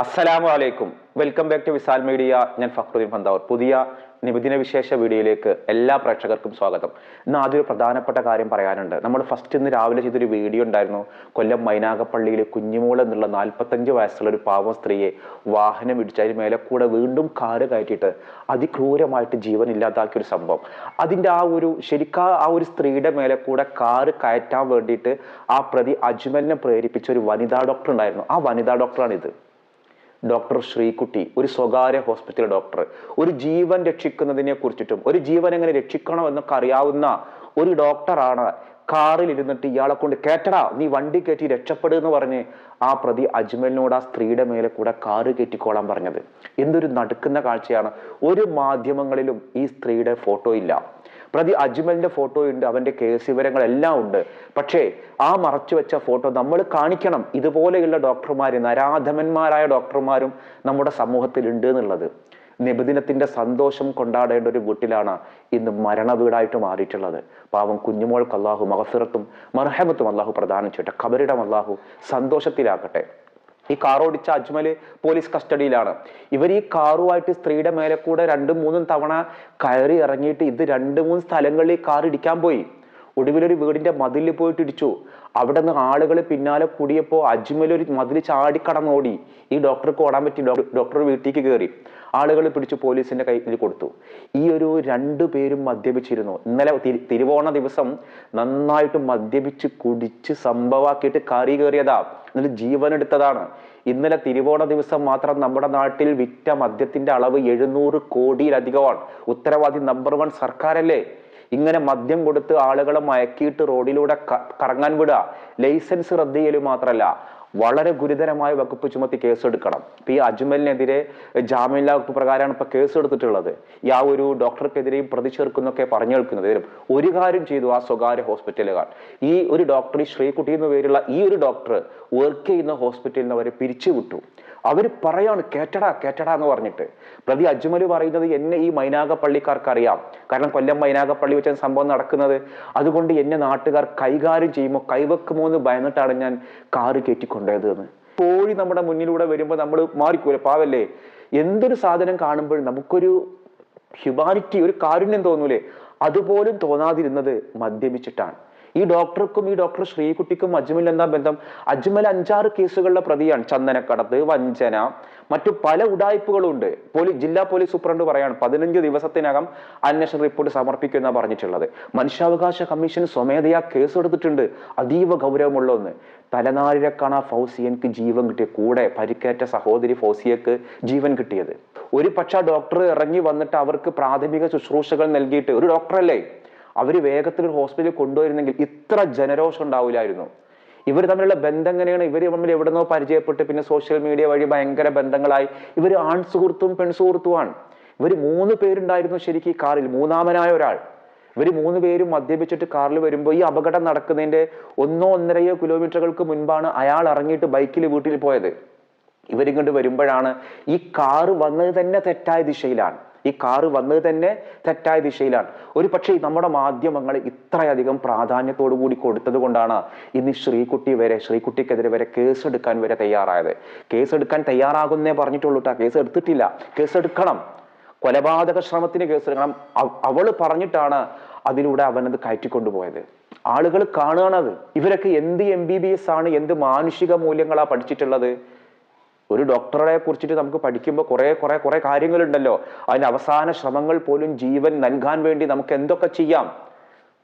അസ്സലാമു അലൈക്കും welcome back to Visal media. ഞാൻ ഫക്രുദ്ദീൻ ഫന്താവൂർ. പുതിയ നിബിദിന വിശേഷ വീഡിയോയിലേക്ക് എല്ലാ പ്രേക്ഷകർക്കും സ്വാഗതം. ഇന്ന് ആദ്യം പ്രധാനപ്പെട്ട കാര്യം പറയാനുണ്ട്. നമ്മൾ ഫസ്റ്റ് ഇന്ന് രാവിലെ ചെയ്തൊരു വീഡിയോ ഉണ്ടായിരുന്നു. കൊല്ലം മൈനാഗപ്പള്ളിയിൽ കുഞ്ഞുമോൾ എന്നുള്ള നാൽപ്പത്തഞ്ച് വയസ്സുള്ള ഒരു പാവം സ്ത്രീയെ വാഹനം ഇടിച്ച് അതിന് മേലെ കൂടെ വീണ്ടും കാറ് കയറ്റിയിട്ട് അതിക്രൂരമായിട്ട് ജീവൻ ഇല്ലാതാക്കിയ ഒരു സംഭവം. അതിന്റെ ആ ഒരു ശരിക്കാ ആ ഒരു സ്ത്രീയുടെ മേലെ കൂടെ കാറ് കയറ്റാൻ വേണ്ടിയിട്ട് ആ പ്രതി അജ്മലിനെ പ്രേരിപ്പിച്ച ഒരു വനിതാ ഡോക്ടർ ഉണ്ടായിരുന്നു. ആ വനിതാ ഡോക്ടറാണ് ഇത് ഡോക്ടർ ശ്രീകുട്ടി ഒരു സ്വകാര്യ ഹോസ്പിറ്റൽ ഡോക്ടർ. ഒരു ജീവൻ രക്ഷിക്കുന്നതിനെ കുറിച്ചിട്ടും ഒരു ജീവൻ എങ്ങനെ രക്ഷിക്കണം എന്നൊക്കെ അറിയാവുന്ന ഒരു ഡോക്ടറാണ് കാറിൽ ഇരുന്നിട്ട് ഇയാളെ കൊണ്ട് കേറ്റടാ നീ വണ്ടി കയറ്റി രക്ഷപ്പെടുക എന്ന് പറഞ്ഞ് ആ പ്രതി അജ്മലിനോട് ആ സ്ത്രീയുടെ മേലെ കൂടെ കാറ് കയറ്റിക്കോളാൻ പറഞ്ഞത്. എന്തൊരു നടുക്കുന്ന കാഴ്ചയാണ്. ഒരു മാധ്യമങ്ങളിലും ഈ സ്ത്രീയുടെ ഫോട്ടോ ഇല്ല. പ്രതി അജ്മലിന്റെ ഫോട്ടോ ഉണ്ട് അവന്റെ കേസ് വിവരങ്ങളെല്ലാം ഉണ്ട്. പക്ഷേ ആ മറച്ചു വെച്ച ഫോട്ടോ നമ്മൾ കാണിക്കണം. ഇതുപോലെയുള്ള ഡോക്ടർമാർ നരാധമന്മാരായ ഡോക്ടർമാരും നമ്മുടെ സമൂഹത്തിലുണ്ട് എന്നുള്ളത്. നിബദിനത്തിന്റെ സന്തോഷം കൊണ്ടാടേണ്ട ഒരു വീട്ടിലാണ് ഇന്ന് മരണ വീടായിട്ട് മാറിയിട്ടുള്ളത്. പാവം കുഞ്ഞുമോൾക്ക് അള്ളാഹു മഹഫിറത്തും മർഹമത്തും അള്ളാഹു പ്രദാനം ചെയ്യട്ടെ. ഖബറിടം അള്ളാഹു സന്തോഷത്തിലാക്കട്ടെ ഈ കാർ ഓടിച്ച അജ്മൽ പോലീസ് കസ്റ്റഡിയിലാണ്. ഇവർ ഈ കാറുമായിട്ട് സ്ത്രീയുടെ മേലെ കൂടെ രണ്ടും മൂന്നും തവണ കയറി ഇറങ്ങിയിട്ട് ഇത് രണ്ട് മൂന്ന് സ്ഥലങ്ങളിൽ കാർ ഇടിക്കാൻ പോയി. ഒടുവിലൊരു വീടിന്റെ മതിലിൽ പോയിട്ട് ഇടിച്ചു. അവിടെ നിന്ന് ആളുകൾ പിന്നാലെ കൂടിയപ്പോൾ അജ്മൽ ഒരു മതിൽ ചാടിക്കടന്നോടി ഈ ഡോക്ടർക്ക് ഓടാൻ പറ്റി. ഡോക്ടർ വീട്ടിലേക്ക് കയറി ആളുകൾ പിടിച്ച് പോലീസിന്റെ കയ്യിൽ കൊടുത്തു. ഈ ഒരു രണ്ടു പേരും മദ്യപിച്ചിരുന്നു. ഇന്നലെ തിരുവോണ ദിവസം നന്നായിട്ട് മദ്യപിച്ച് കുടിച്ച് സംഭവാക്കിയിട്ട് കറി കയറിയതാ. എന്നിട്ട് ജീവൻ എടുത്തതാണ്. ഇന്നലെ തിരുവോണ ദിവസം മാത്രം നമ്മുടെ നാട്ടിൽ വിറ്റ മദ്യത്തിന്റെ അളവ് എഴുന്നൂറ് കോടിയിലധികമാണ്. ഉത്തരവാദി നമ്പർ വൺ സർക്കാരല്ലേ? ഇങ്ങനെ മദ്യം കൊടുത്ത് ആളുകളെ മയക്കിയിട്ട് റോഡിലൂടെ കറങ്ങാൻ വിടുക. ലൈസൻസ് റദ്ദ് ചെയ്യൽ മാത്രമല്ല വളരെ ഗുരുതരമായ വകുപ്പ് ചുമത്തി കേസെടുക്കണം. ഇപ്പൊ ഈ അജ്മലിനെതിരെ ജാമ്യമില്ലാ വകുപ്പ് പ്രകാരമാണ് ഇപ്പൊ കേസെടുത്തിട്ടുള്ളത്. ഈ ആ ഒരു ഡോക്ടർക്കെതിരെയും പ്രതിചേർക്കുന്നൊക്കെ പറഞ്ഞു കേൾക്കുന്നത് ഒരു കാര്യം ചെയ്തു ആ സ്വകാര്യ ഹോസ്പിറ്റലുകാർ. ഈ ഒരു ഡോക്ടർ ഈ ശ്രീകുട്ടി എന്ന പേരുള്ള ഈ ഒരു ഡോക്ടർ വർക്ക് ചെയ്യുന്ന ഹോസ്പിറ്റലിൽ നിന്ന് അവരെ പിരിച്ചുവിട്ടു. അവർ പറയാണ് കേറ്റടാ കേറ്റടാ എന്ന് പറഞ്ഞിട്ട്. പ്രതി അജ്മൽ പറയുന്നത് എന്നെ ഈ മൈനാഗപ്പള്ളിക്കാർക്ക് അറിയാം കാരണം കൊല്ലം മൈനാഗപ്പള്ളി വെച്ച സംഭവം നടക്കുന്നത്. അതുകൊണ്ട് എന്നെ നാട്ടുകാർ കൈകാര്യം ചെയ്യുമോ കൈവെക്കുമോ എന്ന് ഭയന്നിട്ടാണ് ഞാൻ കാറ് കയറ്റിക്കൊണ്ടത് എന്ന്. കോഴി നമ്മുടെ മുന്നിലൂടെ വരുമ്പോൾ നമ്മൾ മാറിക്കൂലെ പാവല്ലേ? എന്തൊരു സാധനം കാണുമ്പോഴും നമുക്കൊരു ഹ്യൂമാനിറ്റി ഒരു കാരുണ്യം തോന്നൂലേ? അതുപോലും തോന്നാതിരുന്നത് മദ്യപിച്ചിട്ടാണ്. ഈ ഡോക്ടർക്കും ഈ ഡോക്ടർ ശ്രീകുട്ടിക്കും അജ്മൽ എന്താ ബന്ധം അജ്മൽ അഞ്ചാറ് കേസുകളുടെ പ്രതിയാണ് ചന്ദനക്കടത്ത് വഞ്ചന മറ്റു പല ഉടായ്പകളും ഉണ്ട് പോലീസ് ജില്ലാ പോലീസ് സൂപ്രണ്ട് പറയാണ് പതിനഞ്ച് ദിവസത്തിനകം അന്വേഷണ റിപ്പോർട്ട് സമർപ്പിക്കുന്ന പറഞ്ഞിട്ടുള്ളത്. മനുഷ്യാവകാശ കമ്മീഷൻ സ്വമേധയാ കേസ് എടുത്തിട്ടുണ്ട് അതീവ ഗൗരവമുള്ള ഒന്ന് തലനാരിഴക്കാണ് ആ ഫൗസിയൻക്ക് ജീവൻ കിട്ടിയ കൂടെ പരിക്കേറ്റ സഹോദരി ഫൗസിയക്ക് ജീവൻ കിട്ടിയത്. ഒരു പക്ഷേ ഡോക്ടർ ഇറങ്ങി വന്നിട്ട് അവർക്ക് പ്രാഥമിക ശുശ്രൂഷകൾ നൽകിയിട്ട് ഒരു ഡോക്ടറല്ലേ? അവർ വേഗത്തിൽ ഒരു ഹോസ്പിറ്റലിൽ കൊണ്ടുവരുന്നെങ്കിൽ ഇത്ര ജനരോഷം ഉണ്ടാവില്ലായിരുന്നു. ഇവർ തമ്മിലുള്ള ബന്ധം എങ്ങനെയാണ് ഇവർ തമ്മിൽ എവിടുന്നോ പരിചയപ്പെട്ട് പിന്നെ സോഷ്യൽ മീഡിയ വഴി ഭയങ്കര ബന്ധങ്ങളായി. ഇവർ ആൺ സുഹൃത്തും പെൺ സുഹൃത്തുമാണ് ഇവർ മൂന്ന് പേരുണ്ടായിരുന്നു ശരിക്കും കാറിൽ മൂന്നാമനായ ഒരാൾ. ഇവർ മൂന്ന് പേരും മദ്യപിച്ചിട്ട് കാറിൽ വരുമ്പോൾ ഈ അപകടം നടക്കുന്നതിന്റെ ഒന്നോ ഒന്നരയോ കിലോമീറ്ററുകൾക്ക് മുൻപാണ് അയാൾ ഇറങ്ങിയിട്ട് ബൈക്കിൽ വീട്ടിൽ പോയത്. ഇവരിങ്ങോട്ട് വരുമ്പോഴാണ് ഈ കാറ് വന്നത് തന്നെ തെറ്റായ ദിശയിലാണ്. ഈ കാറ് വന്നത് തന്നെ തെറ്റായ ദിശയിലാണ്. ഒരു പക്ഷേ നമ്മുടെ മാധ്യമങ്ങൾ ഇത്രയധികം പ്രാധാന്യത്തോടു കൂടി കൊടുത്തത് കൊണ്ടാണ് ഇന്ന് ശ്രീകുട്ടി വരെ ശ്രീകുട്ടിക്കെതിരെ വരെ കേസെടുക്കാൻ വരെ തയ്യാറായത്. കേസെടുക്കാൻ തയ്യാറാകുന്നേ പറഞ്ഞിട്ടുള്ളൂ കേസ് എടുത്തിട്ടില്ല. കേസെടുക്കണം കൊലപാതക ശ്രമത്തിന് കേസെടുക്കണം എടുക്കണം. അവൾ പറഞ്ഞിട്ടാണ് അതിലൂടെ അവനത് കയറ്റിക്കൊണ്ടുപോയത്. ആളുകൾ കാണുകയാണത്. ഇവരൊക്കെ എന്ത് എം ബി ബി എസ് ആണ് എന്ത് മാനുഷിക മൂല്യങ്ങളാണ് പഠിച്ചിട്ടുള്ളത്? ഒരു ഡോക്ടറെ കുറിച്ചിട്ട് നമുക്ക് പഠിക്കുമ്പോൾ കുറെ കുറെ കുറെ കാര്യങ്ങളുണ്ടല്ലോ. അതിന് അവസാന ശ്രമങ്ങൾ പോലും ജീവൻ നൽകാൻ വേണ്ടി നമുക്ക് എന്തൊക്കെ ചെയ്യാം?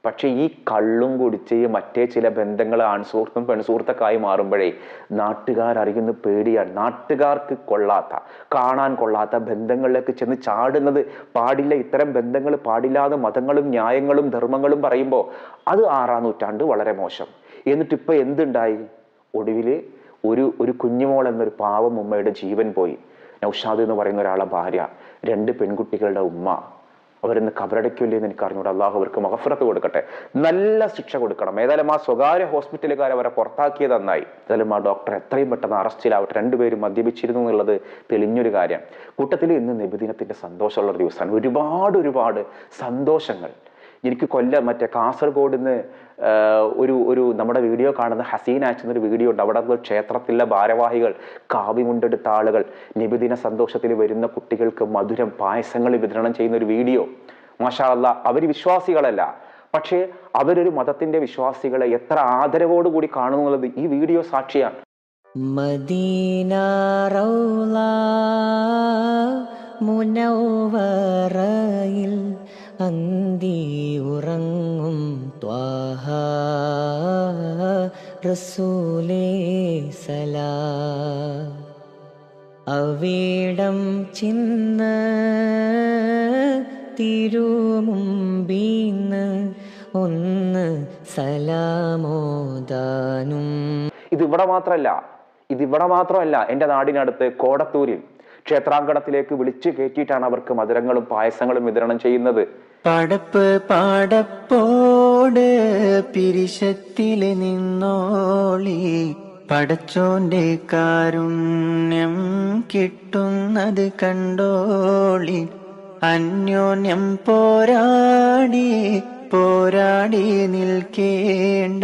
പക്ഷെ ഈ കള്ളും കുടിച്ച് മറ്റേ ചില ബന്ധങ്ങൾ ആൺസുഹൃത്തും പെൺസുഹൃത്തൊക്കെ ആയി മാറുമ്പോഴേ നാട്ടുകാർ അറിയുന്ന പേടിയാണ്. നാട്ടുകാർക്ക് കൊള്ളാത്ത കാണാൻ കൊള്ളാത്ത ബന്ധങ്ങളിലേക്ക് ചെന്ന് ചാടുന്നത് പാടില്ല. ഇത്തരം ബന്ധങ്ങൾ പാടില്ലാതെ മതങ്ങളും ന്യായങ്ങളും ധർമ്മങ്ങളും പറയുമ്പോൾ അത് ആറാം നൂറ്റാണ്ട് വളരെ മോശം. എന്നിട്ട് ഇപ്പൊ എന്തുണ്ടായി? ഒടുവിൽ ഒരു ഒരു കുഞ്ഞുമോൾ എന്നൊരു പാവം ഉമ്മയുടെ ജീവൻ പോയി. നൗഷാദ് എന്ന് പറയുന്ന ഒരാളെ ഭാര്യ രണ്ട് പെൺകുട്ടികളുടെ ഉമ്മ. അവരിന്ന് കബറടയ്ക്കില്ലേ എന്ന് എനിക്ക് അറിഞ്ഞൂടെ അള്ളാഹു അവർക്ക് മഹഫറത്ത് കൊടുക്കട്ടെ. നല്ല ശിക്ഷ കൊടുക്കണം. ഏതായാലും ആ സ്വകാര്യ ഹോസ്പിറ്റലുകാർ അവരെ പുറത്താക്കിയത് നന്നായി. ഏതായാലും ആ ഡോക്ടർ എത്രയും പെട്ടെന്ന് അറസ്റ്റിലാവട്ടെ. രണ്ടുപേരും മദ്യപിച്ചിരുന്നു എന്നുള്ളത് തെളിഞ്ഞൊരു കാര്യം. കൂട്ടത്തിൽ ഇന്ന് നിബിദിനത്തിന്റെ സന്തോഷമുള്ള ഒരു ദിവസമാണ്. ഒരുപാട് ഒരുപാട് സന്തോഷങ്ങൾ. എനിക്ക് കൊല്ലം മറ്റേ കാസർഗോഡ് നിന്ന് ഒരു ഒരു നമ്മുടെ വീഡിയോ കാണുന്ന ഹസീൻ അയച്ചെന്നൊരു വീഡിയോ ഉണ്ട്. അവിടെ ക്ഷേത്രത്തിലെ ഭാരവാഹികൾ കാവ്യമുണ്ടെടുത്ത ആളുകൾ നിബിദിന സന്തോഷത്തിൽ വരുന്ന കുട്ടികൾക്ക് മധുരം പായസങ്ങൾ വിതരണം ചെയ്യുന്ന ഒരു വീഡിയോ. മാഷാ അല്ല അവർ വിശ്വാസികളല്ല. പക്ഷേ അവരൊരു മതത്തിന്റെ വിശ്വാസികളെ എത്ര ആദരവോടുകൂടി കാണുന്നു എന്നുള്ളത് ഈ വീഡിയോ സാക്ഷിയാണ്. മദീന റൗള മുനവറയിൽ അന്തി ഉറങ്ങും ത്വാഹ റസൂലേ സലാം. അവിടം ചിന്ന് തിരുമുമ്പീന്ന് ഒന്ന് സലാമോദാനും. ഇത് ഇവിടെ മാത്രമല്ല ഇത് ഇവിടെ മാത്രമല്ല എന്റെ നാടിനടുത്ത് കോടത്തൂരിൽ ക്ഷേത്രാങ്കണത്തിലേക്ക് വിളിച്ചു കയറ്റിയിട്ടാണ് അവർക്ക് മധുരങ്ങളും പായസങ്ങളും വിതരണം ചെയ്യുന്നത്. പടപ്പ് പാടപ്പോട് പിരിശത്തിൽ നിന്നോളി പടച്ചോന്റെ കാരുണ്യം കിട്ടുന്നത് കണ്ടോളി. അന്യോന്യം പോരാടി പോരാടി നിൽക്കേണ്ട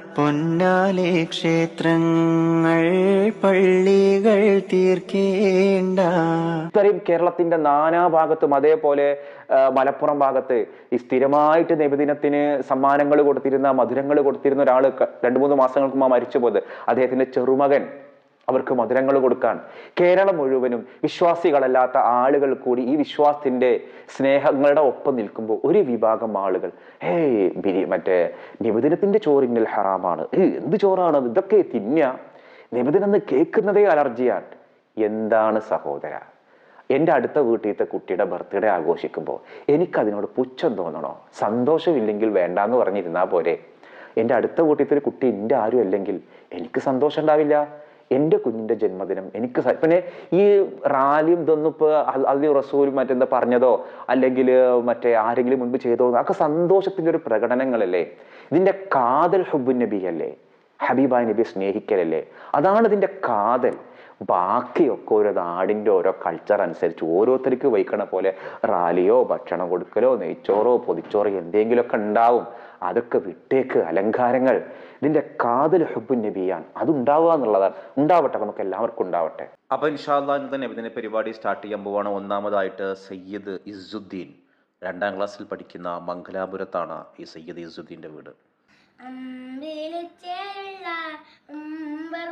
പൊന്നാലെ ക്ഷേത്രങ്ങൾ പള്ളികൾ തീർക്കേണ്ട. ഇത്രയും കേരളത്തിന്റെ നാനാഭാഗത്തും അതേപോലെ മലപ്പുറം ഭാഗത്ത് ഈ സ്ഥിരമായിട്ട് നബിദിനത്തിന് സമ്മാനങ്ങൾ കൊടുത്തിരുന്ന മധുരങ്ങൾ കൊടുത്തിരുന്ന ഒരാൾ രണ്ടു മൂന്ന് മാസങ്ങൾക്ക് മുമ്പ് മരിച്ചുപോയത് അദ്ദേഹത്തിന്റെ ചെറുമകൻ അവർക്ക് മധുരങ്ങൾ കൊടുക്കാൻ. കേരളം മുഴുവനും വിശ്വാസികളല്ലാത്ത ആളുകൾ കൂടി ഈ വിശ്വാസത്തിന്റെ സ്നേഹങ്ങളുടെ ഒപ്പം നിൽക്കുമ്പോൾ ഒരു വിഭാഗം ആളുകൾ ഹേയ് ബിരി മറ്റേ നിബുദിനത്തിന്റെ ചോറിങ്ങൽ ഹറാമാണ്. എന്ത് ചോറാണ് ഇത്? ഇതൊക്കെ തിന്ന? നിബുദിനെന്ന് കേൾക്കുന്നതേ അലർജിയാണ്. എന്താണ് സഹോദര? എന്റെ അടുത്ത വീട്ടിലത്തെ കുട്ടിയുടെ ബർത്ത്ഡേ ആഘോഷിക്കുമ്പോൾ എനിക്കതിനോട് പുച്ഛം തോന്നണോ? സന്തോഷമില്ലെങ്കിൽ വേണ്ടാന്ന് പറഞ്ഞിരുന്നാൽ പോരെ. എന്റെ അടുത്ത വീട്ടിലത്തെ ഒരു കുട്ടി എന്റെ ആരും അല്ലെങ്കിൽ എനിക്ക് സന്തോഷം ഉണ്ടാവില്ല. എന്റെ കുഞ്ഞിന്റെ ജന്മദിനം. എനിക്ക് പിന്നെ ഈ റാലിയും ഇതൊന്നും ഇപ്പോൾ അതി റസൂലും മറ്റെന്താ പറഞ്ഞതോ? അല്ലെങ്കിൽ മറ്റേ ആരെങ്കിലും മുൻപ് ചെയ്തോ? അതൊക്കെ സന്തോഷത്തിന്റെ ഒരു പ്രകടനങ്ങളല്ലേ? ഇതിന്റെ കാതൽ ഹുബു നബി അല്ലേ ഹബീബായ നബിയെ സ്നേഹിക്കലല്ലേ? അതാണ് ഇതിന്റെ കാതൽ. ബാക്കിയൊക്കെ ഓരോ നാടിന്റെ ഓരോ കൾച്ചർ അനുസരിച്ച് ഓരോരുത്തർക്ക് വഹിക്കണ പോലെ റാലിയോ ഭക്ഷണം കൊടുക്കലോ നെയ്ച്ചോറോ പൊതിച്ചോറോ എന്തെങ്കിലുമൊക്കെ ഉണ്ടാവും. അതൊക്കെ വിട്ടേക്ക്. അലങ്കാരങ്ങൾ. ഇതിന്റെ കാതൽ ഹുബു നബിയാണ്. അതുണ്ടാവുക എന്നുള്ളതാണ്. ഉണ്ടാവട്ടെ നമുക്ക് എല്ലാവർക്കും ഉണ്ടാവട്ടെ. അപ്പൊ ഇൻഷാല്ലാ ഇന്നത്തെ നബിദിന പരിപാടി സ്റ്റാർട്ട് ചെയ്യാൻ പോവാണ്. ഒന്നാമതായിട്ട് സയ്യിദ് ഇസുദ്ദീൻ രണ്ടാം ക്ലാസ്സിൽ പഠിക്കുന്ന മംഗലാപുരത്താണ് ഈ സയ്യിദ് ഇസുദ്ദീന്റെ വീട്. അമ്പിളിച്ചേലുള്ള ഉമ്പർ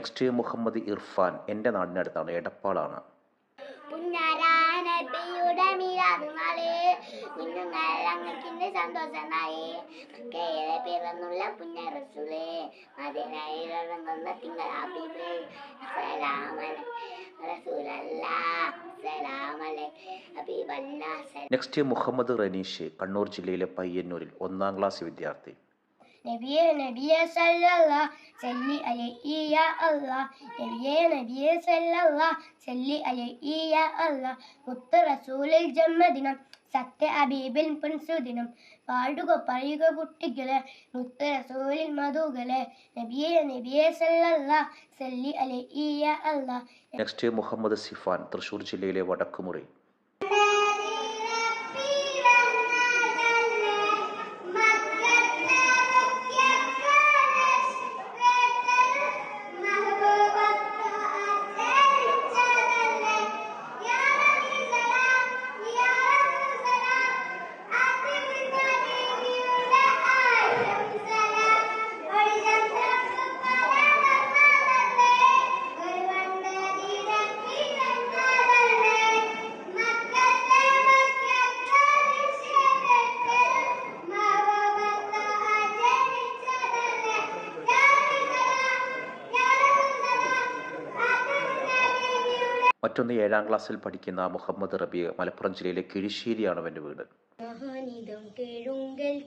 നെക്സ്റ്റ് മുഹമ്മദ് ഇർഫാൻ എന്റെ നാടിനടുത്താണ് എടപ്പാളാണ് നാളെ കുഞ്ഞുങ്ങൾ അങ്ങക്കിന്റെ പിറന്നുള്ള പുണ്യ റസൂലേ. മദീനയിൽ ഇറങ്ങുന്ന തിങ്കൾ ഹബീബ് നെക്സ്റ്റ് മുഹമ്മദ് റനീഷ് കണ്ണൂർ ജില്ലയിലെ പയ്യന്നൂരിൽ ഒന്നാം ക്ലാസ് വിദ്യാർത്ഥി. നബിയെ നബിയെ സല്ലല്ലാ സല്ലി അലൈഹി യാ അല്ലാ നബിയെ നബിയെ സല്ലല്ലാ സല്ലി അലൈഹി യാ അല്ലാ മുത്ത് റസൂലിൽ ജന്മദിനം സത്യ അബീബിൽ പൊൻസുദിനം പാടുക പറയുക കുട്ടികളെ മുത്ത് റസൂലിൽ മധുകളെ. നബിയെ നബിയെ സല്ലല്ലാ സല്ലി അലൈഹി യാ അല്ലാ നെക്സ്റ്റ് മുഹമ്മദ് സിഫാൻ തൃശ്ശൂർ ജില്ലയിലെ വടക്കുമുറി. മറ്റൊന്ന് ഏഴാം ക്ലാസ്സിൽ പഠിക്കുന്ന മുഹമ്മദ് റബി മലപ്പുറം ജില്ലയിലെ കിഴിശ്ശേരിയാണ് അവന്റെ വീട്. മഹാനിതം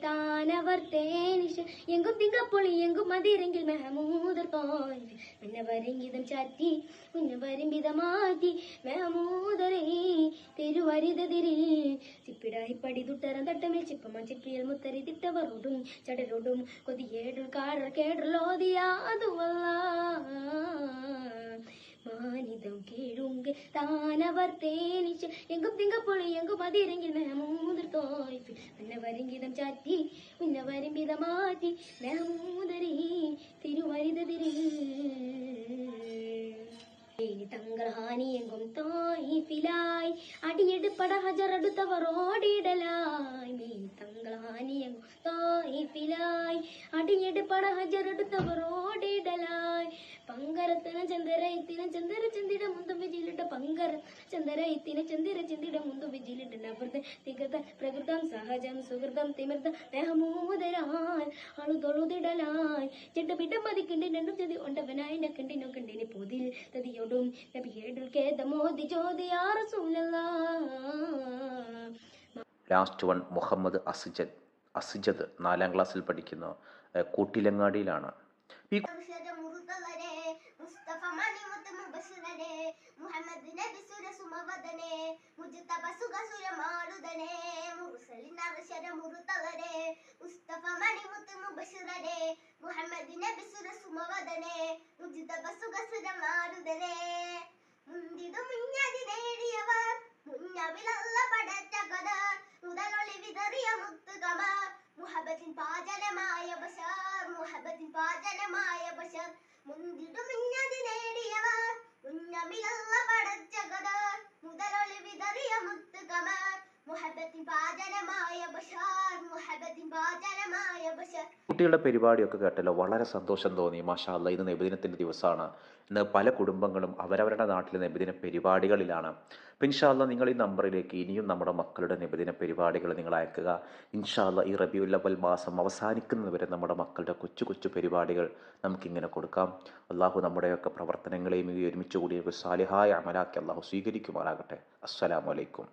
താനവർ മതിരെങ്കിൽ മെഹമൂദർ പോയി ചാറ്റി ചിപ്പിടായി മാനിതം കേഴുങ്ക താനവർ തേനിച്ച് എങ്കും തിങ്കപ്പൊളി എങ്കും മതിരെങ്കിൽ മെഹമൂദർ തോൽപ്പി പിന്നെ വരങ്കിതം ചാറ്റി പിന്നെ വരുംവിധം മാറ്റി മെഹമൂദരി തങ്ങൾ ഹാനിയെങ്കും തോയിഫിലായി അടിയെടുപ്പട ഹജറടുത്തവർ ഓടിയിടലായി. മീൻ തങ്ങൾ ഹാനിയെങ്കും തോയിഫിലായി അടിയെടുപ്പട ഹജറടുത്തവർ ഓടിയിടലായി. പങ്കരത്തന ചന്ദര ഇത്തിന ചന്ദര ചന്ദിട മുന്തം വിജിലിട്ട പങ്കര ചന്ദര ഇത്തിന ചന്ദിര ചന്ദിട മുന്തം വിജിലിട്ട നവൃത തികൃത പ്രകൃതം സഹജം സുഹൃതം തിമിർത്ത ദേഹമൂതരാൽ അണു തൊഴുതിടലായി ചെട്ടപിട്ട മതിക്കിണ്ടി രണ്ടും ചതി ഉണ്ടവനായി നക്കണ്ടിനോ കണ്ടിനി പൊതിൽ തതിയോടും. നബിയേടുൽ കേതമോദി ചോദിയാറസൂലല്ലാ ലാസ്റ്റ് വൺ മുഹമ്മദ് അസിജദ്. അസിജദ് നാലാം ക്ലാസ്സിൽ പഠിക്കുന്ന. കൂട്ടിലങ്ങാടിയിലാണ്. ഈ സുമവദനെ മുജ്തബ സുഖ സുരമാടുതനെ മുർസലിൻ അക്ഷര മുറുതവരെ മുസ്തഫ മണിമുത്ത് മുബശിറനെ മുഹമ്മദ് നബി സുര സുമവദനെ മുജ്തബ സുഖ സുരമാടുതനെ മുന്തിതു മുഞ്ഞതി നേടിയവർ. മുന്നവിലല്ല പടച്ച കഥ മുതലൊളി വിതറിയ മുത്തുകമ മുഹബത്തിൻ പാചനമായ ബഷർ. മുഹബത്തിൻ പാചനമായ ബഷർ. മുന്തിടു മിന്നതി നേടിയവർ. മുന്നമിലല്ല കുട്ടികളുടെ പരിപാടിയൊക്കെ കേട്ടല്ലോ. വളരെ സന്തോഷം തോന്നി. മാഷാല്ല ഇന്ന് നബിദിനത്തിന്റെ ദിവസമാണ്. ഇന്ന് പല കുടുംബങ്ങളും അവരവരുടെ നാട്ടിലെ നബിദിന പരിപാടികളിലാണ്. അപ്പം ഇൻഷാല്ല നിങ്ങൾ ഈ നമ്പറിലേക്ക് ഇനിയും നമ്മുടെ മക്കളുടെ നബിദിന പരിപാടികൾ നിങ്ങൾ അയക്കുക. ഇൻഷാല്ല ഈ റബിയുല്ലവൽ മാസം അവസാനിക്കുന്നതുവരെ നമ്മുടെ മക്കളുടെ കൊച്ചു കൊച്ചു പരിപാടികൾ നമുക്കിങ്ങനെ കൊടുക്കാം. അള്ളാഹു നമ്മുടെയൊക്കെ പ്രവർത്തനങ്ങളെയും ഈ ഒരുമിച്ച് കൂടി ഒരു സാലിഹായ അമലാക്കി അള്ളാഹു സ്വീകരിക്കുമാറാകട്ടെ. അസ്സലാമലൈക്കും